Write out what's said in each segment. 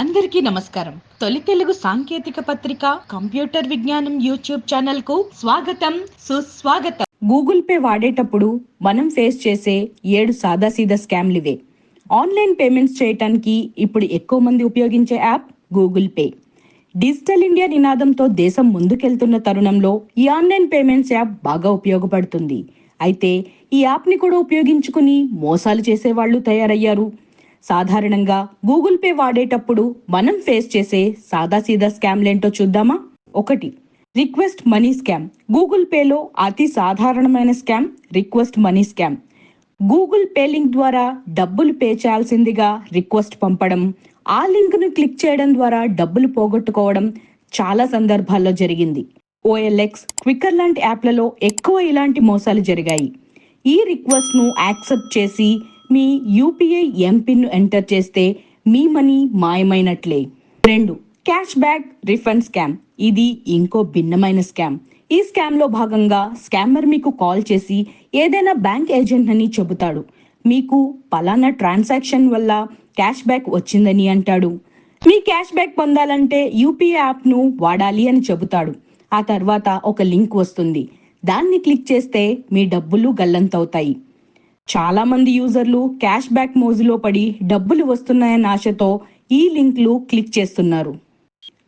అందరికీ నమస్కారం. తొలి తెలుగు సాంకేతిక పత్రిక కంప్యూటర్ విజ్ఞానం యూట్యూబ్ ఛానల్కు స్వాగతం సుస్వాగతం. గూగుల్ పే వాడేటప్పుడు మనం ఫేస్ చేసే ఏడు సాదాసీదా స్కామ్లు ఇవే. ఆన్లైన్ పేమెంట్స్ చేయటానికి ఇప్పుడు ఎక్కువ మంది ఉపయోగించే app Google pay. Digital India నినాదంతో దేశం ముందుకెళ్తున్న తరుణంలో ఈ ఆన్లైన్ పేమెంట్స్ యాప్ బాగా ఉపయోగపడుతుంది. అయితే ఈ యాప్ని కూడా ఉపయోగించుకుని మోసాలు చేసే వాళ్ళు తయారయ్యారు. సాధారణంగా గూగుల్ పే వాడేటప్పుడు మనం ఫేస్ చేసే సాదాసీదా స్కామ్లేంటో చూద్దామా? ఒకటి రిక్వెస్ట్ మనీ స్కామ్. గూగుల్ పేలో అతి సాధారణమైన scam request money scam. Google pay link ద్వారా డబ్బులు పే చేయాల్సిందిగా రిక్వెస్ట్ పంపడం ఆ లింక్ను క్లిక్ చేయడం ద్వారా డబ్బులు పోగొట్టుకోవడం చాలా సందర్భాల్లో జరిగింది. ఓఎల్ఎక్స్ క్విక్కర్ లాంటి యాప్లలో ఎక్కువ ఇలాంటి మోసాలు జరిగాయి. ఈ రిక్వెస్ట్ను యాక్సెప్ట్ చేసి మీ యూపీఐ ఎంపిన్ను ఎంటర్ చేస్తే మీ మనీ మాయమైనట్లే. రెండు క్యాష్ బ్యాక్ రిఫండ్ స్కామ్. ఇది ఇంకో భిన్నమైన స్కామ్. ఈ స్కామ్లో భాగంగా స్కామర్ మీకు కాల్ చేసి ఏదైనా బ్యాంక్ ఏజెంట్ అని చెబుతాడు. మీకు పలానా ట్రాన్సాక్షన్ వల్ల క్యాష్ బ్యాక్ వచ్చిందని అంటాడు. మీ క్యాష్ బ్యాక్ పొందాలంటే యూపీఐ యాప్ను వాడాలి అని చెబుతాడు. ఆ తర్వాత ఒక లింక్ వస్తుంది. దాన్ని క్లిక్ చేస్తే మీ డబ్బులు గల్లంతవుతాయి. చాలా మంది యూజర్లు క్యాష్ బ్యాక్ మోజులో పడి డబ్బులు వస్తున్నాయన్న ఆశతో ఈ లింక్లు క్లిక్ చేస్తున్నారు.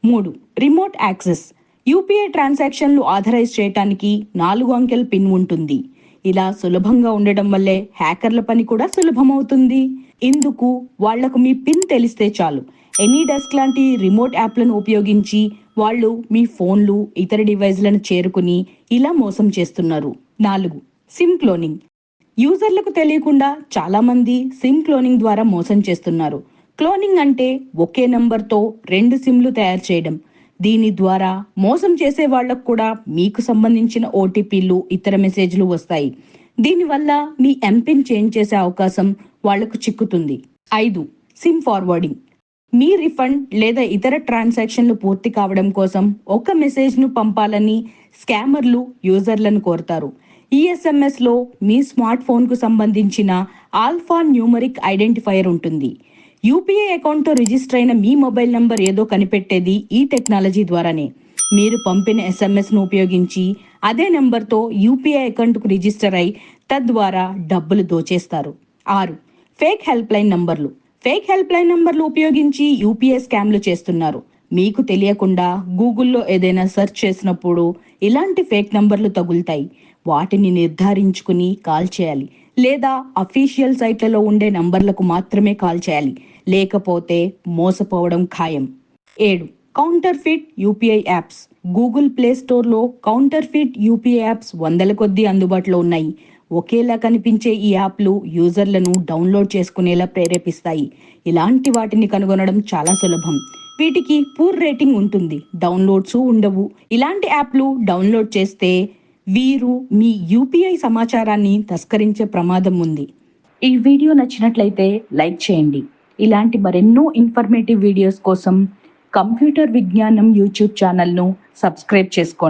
మూడు రిమోట్ యాక్సెస్. యూపీఐ ట్రాన్సాక్షన్లు ఆథరైజ్ చేయటానికి నాలుగు అంకెల పిన్ ఉంటుంది. ఇలా సులభంగా ఉండడం వల్లే హ్యాకర్ల పని కూడా సులభమవుతుంది. ఇందుకు వాళ్ళకు మీ పిన్ తెలిస్తే చాలు. ఎనీ డెస్క్ లాంటి రిమోట్ యాప్లను ఉపయోగించి వాళ్ళు మీ ఫోన్లు ఇతర డివైజ్లను చేరుకుని ఇలా మోసం చేస్తున్నారు. నాలుగు సిమ్ క్లోనింగ్ యూజర్లకు తెలియకుండా చాలామంది సిమ్ క్లోనింగ్ ద్వారా మోసం చేస్తున్నారు. క్లోనింగ్ అంటే ఒకే నంబర్తో రెండు సిమ్లు తయారు చేయడం. దీని ద్వారా మోసం చేసే వాళ్ళకు కూడా మీకు సంబంధించిన ఓటీపీలు ఇతర మెసేజ్లు వస్తాయి. దీనివల్ల మీ ఎంపిన్ చేంజ్ చేసే అవకాశం వాళ్ళకు చిక్కుతుంది. ఐదు సిమ్ ఫార్వర్డింగ్. మీ రిఫండ్ లేదా ఇతర ట్రాన్సాక్షన్లు పూర్తి కావడం కోసం ఒక మెసేజ్ను పంపాలని స్కామర్లు యూజర్లను కోరుతారు. ఈ లో మీ స్మార్ట్ ఫోన్కు సంబంధించిన ఆల్ఫా న్యూమరిక్ ఐడెంటిఫైయర్ ఉంటుంది. యూపీఐ అకౌంట్తో రిజిస్టర్ అయిన మీ మొబైల్ నంబర్ ఏదో కనిపెట్టేది ఈ టెక్నాలజీ ద్వారానే. మీరు పంపిన ఎస్ఎంఎస్ను ఉపయోగించి అదే నెంబర్తో యూపీఐ అకౌంట్కు రిజిస్టర్ అయి తద్వారా డబ్బులు దోచేస్తారు. ఆరు ఫేక్ హెల్ప్ లైన్ నంబర్లు. ఫేక్ హెల్ప్ లైన్ నంబర్లు ఉపయోగించి యూపీఐ స్కామ్లు చేస్తున్నారు. మీకు తెలియకుండా గూగుల్లో ఏదైనా సెర్చ్ చేసినప్పుడు ఇలాంటి ఫేక్ నంబర్లు తగులుతాయి. వాటిని నిర్ధారించుకుని కాల్ చేయాలి. లేదా అఫీషియల్ సైట్లలో ఉండే నంబర్లకు మాత్రమే కాల్ చేయాలి. లేకపోతే మోసపోవడం ఖాయం. ఏడు. Counterfeit UPI apps. Google play స్టోర్లో కౌంటర్ ఫిట్ యూపీఐ యాప్స్ వందల కొద్దీ అందుబాటులో ఉన్నాయి. ఒకేలా కనిపించే ఈ యాప్లు యూజర్లను డౌన్లోడ్ చేసుకునేలా ప్రేరేపిస్తాయి. ఇలాంటి వాటిని కనుగొనడం చాలా సులభం. వీటికి పూర్ రేటింగ్ ఉంటుంది. డౌన్లోడ్స్ ఉండవు. ఇలాంటి యాప్లు డౌన్లోడ్ చేస్తే వీరు మీ యూపీఐ సమాచారాన్ని తస్కరించే ప్రమాదం ఉంది. ఈ వీడియో నచ్చినట్లయితే లైక్ చేయండి. ఇలాంటి మరెన్నో ఇన్ఫర్మేటివ్ వీడియోస్ కోసం కంప్యూటర్ విజ్ఞానం యూట్యూబ్ ఛానల్ను సబ్స్క్రైబ్ చేసుకోండి.